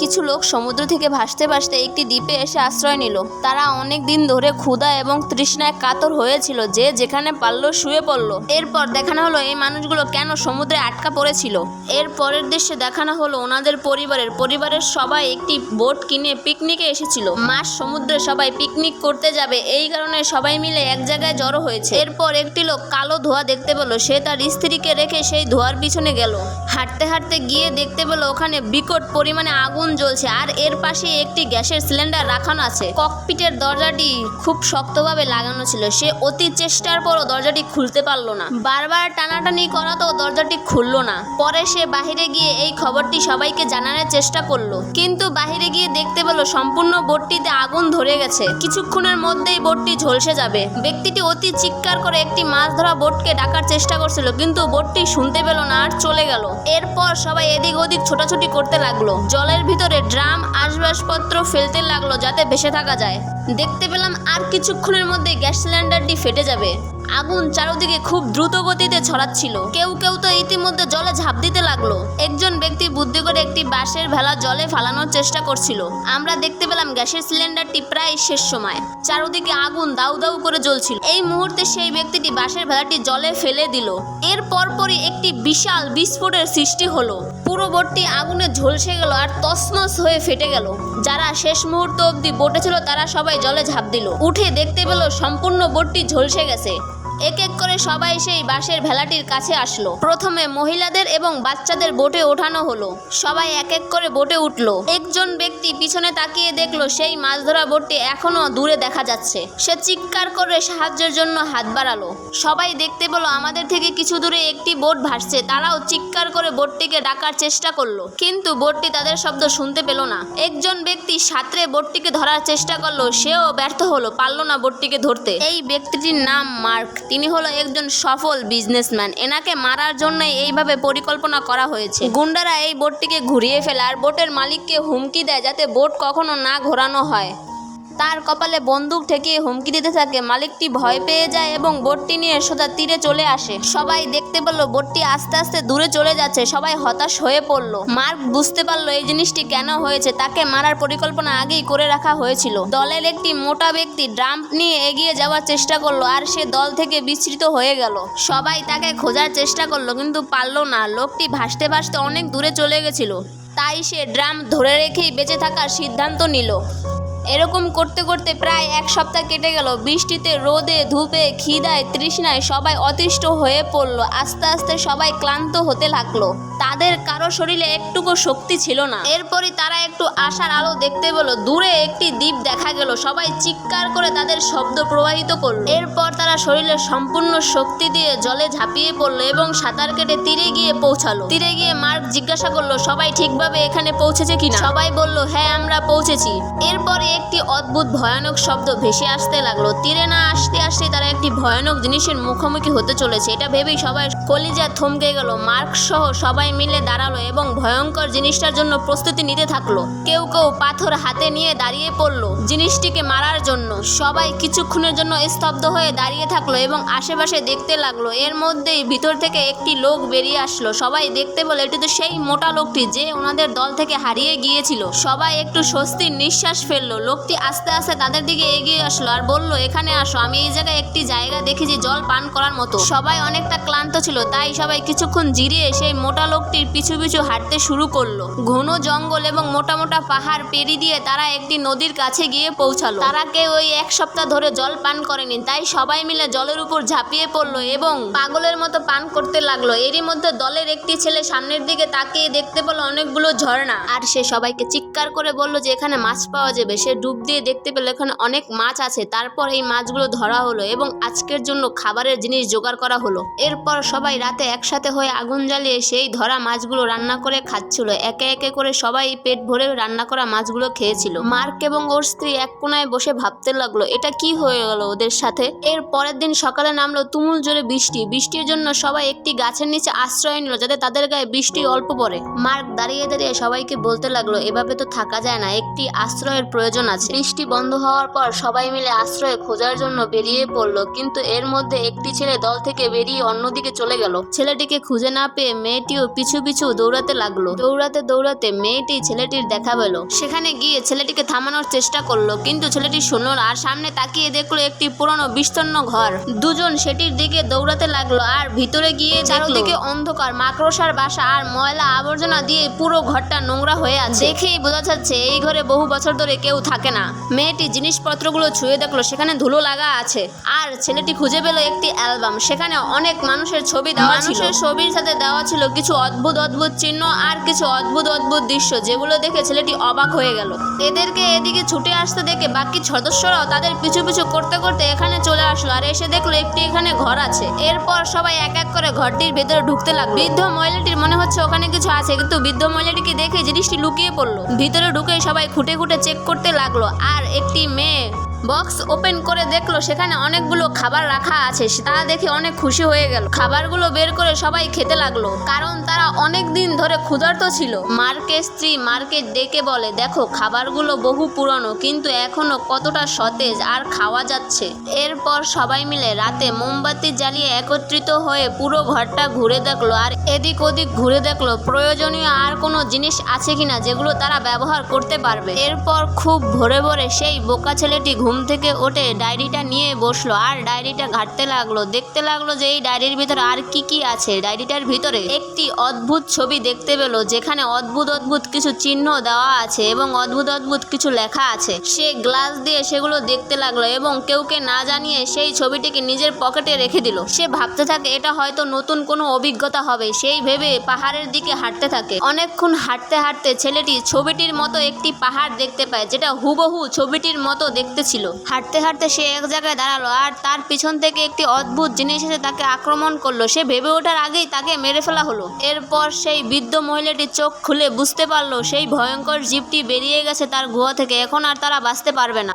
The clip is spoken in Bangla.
কিছু লোক সমুদ্র থেকে ভাসতে ভাসতে একটি দ্বীপে এসে আশ্রয় নিল। তারা অনেক দিন ধরে ক্ষুধা এবং তৃষ্ণায় কাতর হয়েছিল যে যেখানে পারল শুয়ে পড়ল। এরপর দেখানো হলো এই মানুষগুলো কেন সমুদ্রে আটকা পড়েছিল। এর পরের দৃশ্যে দেখানো হলো ওনাদের পরিবারের। পরিবারের সবাই একটি বোট কিনে পিকনিকে এসেছিল। মাস সমুদ্রে সবাই পিকনিক করতে যাবে, এই কারণে সবাই মিলে এক জায়গায় জড়ো হয়েছে। এরপর একটি লোক কালো ধোঁয়া দেখতে পেল। সে তার স্ত্রীকে রেখে সেই ধোঁয়ার পিছনে গেল। হাঁটতে হাঁটতে গিয়ে দেখতে পেল ওখানে বিকট পরিমাণে আগুন জ্বলছে আর এর পাশে একটি গ্যাসের সিলিন্ডার রাখানো আছে। ককপিটের দরজাটি খুব শক্তভাবে লাগানো ছিল। সে অতি চেষ্টার পরও দরজাটি খুলতে পারল না। বারবার টানাটানি করাতেও দরজাটি খুললো না। পরে সে বাহিরে গিয়ে এই খবরটি সবাইকে জানানোর চেষ্টা করল। কিন্তু বাহিরে গিয়ে দেখতে পেল সম্পূর্ণ বোটটিতে আগুন ধরে গেছে। কিছুক্ষণের মধ্যেই বোটটি ঝলসে যাবে। ব্যক্তিটি অতি চিৎকার করে একটি মাছ ধরা বোটকে ডাকার চেষ্টা করছিল, কিন্তু বোটটি শুনতে পেল না আর চলে গেল। এরপর সবাই এদিক ওদিক ছোটাছুটি করতে লাগল। জলের ভিতরে ড্রাম, আসবাসপত্র ফেলতে লাগল যাতে ভেসে থাকা যায়। দেখতে পেলাম আর কিছুক্ষণের মধ্যে গ্যাস সিলিন্ডারটি ফেটে যাবে। আগুন চারদিকে খুব দ্রুত গতিতে ছড়াচ্ছিল। কেউ কেউ তো ইতিমধ্যে জলে ঝাঁপ দিতে লাগল। একজন ব্যক্তি বুদ্ধি করে একটি বাঁশের ভেলা জলে ফালানোর চেষ্টা করছিল। আমরা দেখতে পেলাম গ্যাসের সিলিন্ডারটি প্রায় শেষ সময়। চারদিকে আগুন দাউ দাউ করে জ্বলছিল। এই মুহূর্তে সেই ব্যক্তিটি বাঁশের ভেলাটি জলে ফেলে দিল। এর পরপরই একটি বিশাল বিস্ফোটের সৃষ্টি হলো। পুরো বোটটি আগুনে ঝলসে গেল আর তছনছ হয়ে ফেটে গেল। যারা শেষ মুহূর্ত অবধি বোটে ছিল তারা সবাই জলে ঝাঁপ দিল। উঠে দেখতে পেল সম্পূর্ণ বোটটি ঝলসে গেছে। এক এক করে সবাই সেই বাঁশের ভেলাটির কাছে আসলো। প্রথমে মহিলাদের এবং বাচ্চাদের বোটে ওঠানো হলো। সবাই এক এক করে বোটে উঠল। একজন ব্যক্তি পিছনে তাকিয়ে দেখল সেই মাছ ধরা বোটটি এখনও দূরে দেখা যাচ্ছে। সে চিৎকার করে সাহায্যের জন্য হাত বাড়ালো। সবাই দেখতে পেল, আমাদের থেকে কিছু দূরে একটি বোট ভাসছে। তারাও চিৎকার করে বোটটিকে ডাকার চেষ্টা করল। কিন্তু বোটটি তাদের শব্দ শুনতে পেল না। একজন ব্যক্তি সাঁতরে বোটটিকে ধরার চেষ্টা করল। সেও ব্যর্থ হলো, পারল না বোটটিকে ধরতে। এই ব্যক্তিটির নাম মার্ক। তিনি হলো একজন সফল বিজনেসম্যান এনাকে মারার জন্য এইভাবে পরিকল্পনা করা হয়েছে। গুন্ডারা এই বোটটিকে ঘুরিয়ে ফেলে আর বোটের মালিককে হুমকি দেয় যাতে বোট কখনো না ঘোরানো হয়। তার কপালে বন্দুক ঠেকিয়ে হুমকি দিতে থাকে। মালিকটি ভয় পেয়ে যায় এবং বোটটি নিয়ে সোজা তীরে চলে আসে। সবাই দেখতে পেল, বোটটি আস্তে আস্তে দূরে চলে যাচ্ছে। সবাই হতাশ হয়ে পড়ল। মার্ক বুঝতে পারল, এই জিনিসটি কেন হয়েছে? তাকে মারার পরিকল্পনা আগেই করে রাখা হয়েছিল। দলের একটি মোটা ব্যক্তি ড্রাম্প নিয়ে এগিয়ে যাওয়ার চেষ্টা করল আর সে দল থেকে বিস্তৃত হয়ে গেল। সবাই তাকে খোঁজার চেষ্টা করল, কিন্তু পারল না। লোকটি ভাসতে ভাসতে অনেক দূরে চলে গেছিল। তাই সে ড্রাম ধরে রেখেই বেঁচে থাকার সিদ্ধান্ত নিল। এরকম করতে করতে প্রায় এক সপ্তাহ কেটে গেল। বৃষ্টিতে, রোদে, ধূপে, খিদায়, তৃষ্ণায় সবাই অতিষ্ঠ হয়ে পড়ল। আস্তে আস্তে সবাই ক্লান্ত হতে লাগল। তাদের কারও শরীরে একটুকু শক্তি ছিল না। এরপরই তারা একটু আশার আলো দেখতে পেল। দূরে একটি দ্বীপ দেখা গেল। সবাই চিৎকার করে তাদের শব্দ প্রবাহিত করল। এরপর তারা শরীরে সম্পূর্ণ শক্তি দিয়ে জলে ঝাঁপিয়ে পড়ল এবং সাঁতার কেটে তীরে গিয়ে পৌঁছালো। তীরে গিয়ে মার্ক জিজ্ঞাসা করল, সবাই ঠিকভাবে এখানে পৌঁছেছে কিনা? সবাই বলল হ্যাঁ আমরা পৌঁছেছি। এরপরে একটি অদ্ভুত ভয়ানক শব্দ ভেসে আসতে লাগল। তীরে না আসতে আসতে তারা একটি ভয়ানক জিনিসের মুখোমুখি হতে চলেছে। এটা ভেবেই সবাই কলিজা থমকে গেল। মার্ক সহ সবাই মিলে দাঁড়াল এবং ভয়ঙ্কর জিনিসটার জন্য প্রস্তুতি নিতে থাকল। কেউ কেউ পাথর হাতে নিয়ে দাঁড়িয়ে পড়ল জিনিসটিকে মারার জন্য। সবাই কিছুক্ষণের জন্য স্তব্ধ হয়ে দাঁড়িয়ে থাকল এবং আশেপাশে দেখতে লাগল। এর মধ্যেই ভিতর থেকে একটি লোক বেরিয়ে আসলো। সবাই দেখতে বলে এটি তো সেই মোটা লোকটি যে ওনাদের দল থেকে হারিয়ে গিয়েছিল। সবাই একটু স্বস্তির নিঃশ্বাস ফেলল। লোকটি আস্তে আস্তে তাদের দিকে এগিয়ে আসলো আর বলল, এখানে আসো। আমি এই জায়গায় একটি জায়গা দেখেছি জল পান করার মতো। সবাই অনেকটা ক্লান্ত ছিল, তাই সবাই কিছুক্ষণ জিরিয়ে সেই মোটা লোকটির পিছু পিছু হাঁটতে শুরু করল। ঘন জঙ্গল এবং মোটা মোটা পাহাড় পেরি দিয়ে তারা একটি নদীর কাছে গিয়ে পৌঁছালো। তারা কেউ ওই এক সপ্তাহ ধরে জল পান করেনি, তাই সবাই মিলে জলের উপর ঝাঁপিয়ে পড়ল এবং পাগলের মতো পান করতে লাগল। এরই মধ্যে দলের একটি ছেলে সামনের দিকে তাকিয়ে দেখতে পেল অনেকগুলো ঝর্ণা। আর সে সবাইকে চিৎকার করে বলল যে, এখানে মাছ পাওয়া যাবে। সে ডুব দিয়ে দেখতে পেল এখানে অনেক মাছ আছে। তারপর এই মাছগুলো ধরা হলো এবং আজকের জন্য খাবারের জিনিস জোগাড় করা হলো। এরপর সবাই রাতে একসাথে হয়ে আগুন জ্বালিয়ে সেই ধরা মাছগুলো রান্না করে খাচ্ছিল। একে একে করে সবাই পেট ভরে রান্না করা মাছগুলো খেয়েছিল। মার্ক এবং ওর স্ত্রী এক কোনায় বসে ভাবতে লাগল, এটা কি হয়ে গেল ওদের সাথে? এর পরের দিন সকালে নামলো তুমুল জোরে বৃষ্টি। বৃষ্টির জন্য সবাই একটি গাছের নিচে আশ্রয় নিল যাতে তাদের গায়ে বৃষ্টি অল্প পড়ে। মার্ক দাঁড়িয়ে দাঁড়িয়ে সবাইকে বলতে লাগল, এভাবে তো থাকা যায় না। একটি আশ্রয়ের প্রয়োজন প্রয়োজন আছে। বৃষ্টি বন্ধ হওয়ার পর সবাই মিলে আশ্রয় খোঁজার জন্য বেরিয়ে পড়ল কিন্তু এর মধ্যে একটি ছেলে দল থেকে বেরিয়ে অন্যদিকে চলে গেল। ছেলেটিকে খুঁজে না পেয়ে মেয়েটিও পিছু পিছু দৌড়াতে লাগল। দৌড়াতে দৌড়াতে মেয়েটি ছেলেটির দেখা পেল। সেখানে গিয়ে ছেলেটিকে থামানোর চেষ্টা করল কিন্তু ছেলেটি শুনলো না। আর সামনে তাকিয়ে দেখল একটি পুরনো বিস্তীর্ণ ঘর। দুজন সেটির দিকে দৌড়াতে লাগল আর ভিতরে গিয়ে চারদিকে অন্ধকার মাকড়সার বাসা আর ময়লা আবর্জনা দিয়ে পুরো ঘরটা নোংরা হয়ে আছে। দেখেই বোঝা যাচ্ছে এই ঘরে বহু বছর ধরে কেউ থাকে না। মেয়েটি জিনিসপত্রগুলো ছুঁয়ে দেখল, সেখানে ধুলো লাগা আছে। আর ছেলেটি খুঁজে পেল একটি অ্যালবাম। সেখানে অনেক মানুষের ছবি দেওয়া মানুষের ছবির সাথে দেওয়া ছিল কিছু অদ্ভুত অদ্ভুত চিহ্ন আর কিছু অদ্ভুত অদ্ভুত দৃশ্য, যেগুলো দেখে ছেলেটি অবাক হয়ে গেল। এদেরকে এদিকে ছুটে আসতে দেখে বাকি সদস্যরাও তাদের পিছু পিছু করতে করতে এখানে চলে আসলো আর এসে দেখল একটি এখানে ঘর আছে। এরপর সবাই এক এক করে ঘরটির ভেতরে ঢুকতে লাগল। বৃদ্ধ মহিলাটির মনে হচ্ছে ওখানে কিছু আছে, কিন্তু বৃদ্ধ মহিলাটিকে দেখে জিনিসটি লুকিয়ে পড়ল। ভিতরে ঢুকে সবাই খুঁটে খুঁটে চেক করতে লাগল। আর একটি মেয়ে বক্স ওপেন করে দেখল, সেখানে অনেকগুলো খাবার রাখা আছে। তা দেখে অনেক খুশি হয়ে গেল। খাবারগুলো বের করে সবাই খেতে লাগল, কারণ তারা অনেক দিন ধরে ক্ষুধার্ত ছিল। মার্কের স্ত্রী মার্কেট ডেকে বলে, দেখো, খাবারগুলো বহু পুরনো, কিন্তু এখনও কতটা সতেজ আর খাওয়া যাচ্ছে। এরপর সবাই মিলে রাতে মোমবাতি জ্বালিয়ে একত্রিত হয়ে পুরো ঘরটা ঘুরে দেখল। আর এদিক ওদিক ঘুরে দেখল, প্রয়োজনীয় আর কোনো জিনিস আছে কিনা যেগুলো তারা ব্যবহার করতে পারবে। এরপর খুব ভোরে ভোরে সেই বোকা ছেলেটি ঘুম থেকে ওঠে ডায়েরিটা নিয়ে বসল। আর ডায়েরিটা ঘাঁটতে লাগল। দেখতে লাগল যে এই ডায়েরির ভিতরে আর কি কি আছে। ডায়েরিটার ভিতরে একটি অদ্ভুত ছবি দেখতে পেল, যেখানে অদ্ভুত অদ্ভুত কিছু চিহ্ন দেওয়া আছে এবং অদ্ভুত অদ্ভুত কিছু লেখা আছে। সে গ্লাস দিয়ে সেগুলো দেখতে লাগল এবং কেউকে না জানিয়ে সেই ছবিটিকে নিজের পকেটে রেখে দিল। সে ভাবতে থাকে, এটা হয়তো নতুন কোনো অভিজ্ঞতা হবে। সেই ভেবে পাহাড়ের দিকে হাঁটতে থাকে। অনেকক্ষণ হাঁটতে হাঁটতে ছেলেটি ছবিটির মতো একটি পাহাড় দেখতে পায়, যেটা হুবহু ছবিটির মতো দেখতে ছিল। হাঁটতে হাঁটতে সে এক জায়গায় দাঁড়াল আর তার পিছন থেকে একটি অদ্ভুত জিনিস এসে তাকে আক্রমণ করল। সে ভেবে ওঠার আগেই তাকে মেরে ফেলা হলো। এরপর সেই বৃদ্ধ মহিলাটি চোখ খুলে বুঝতে পারল সেই ভয়ঙ্কর জীবটি বেরিয়ে গেছে তার গুহা থেকে। এখন আর তারা বাঁচতে পারবে না।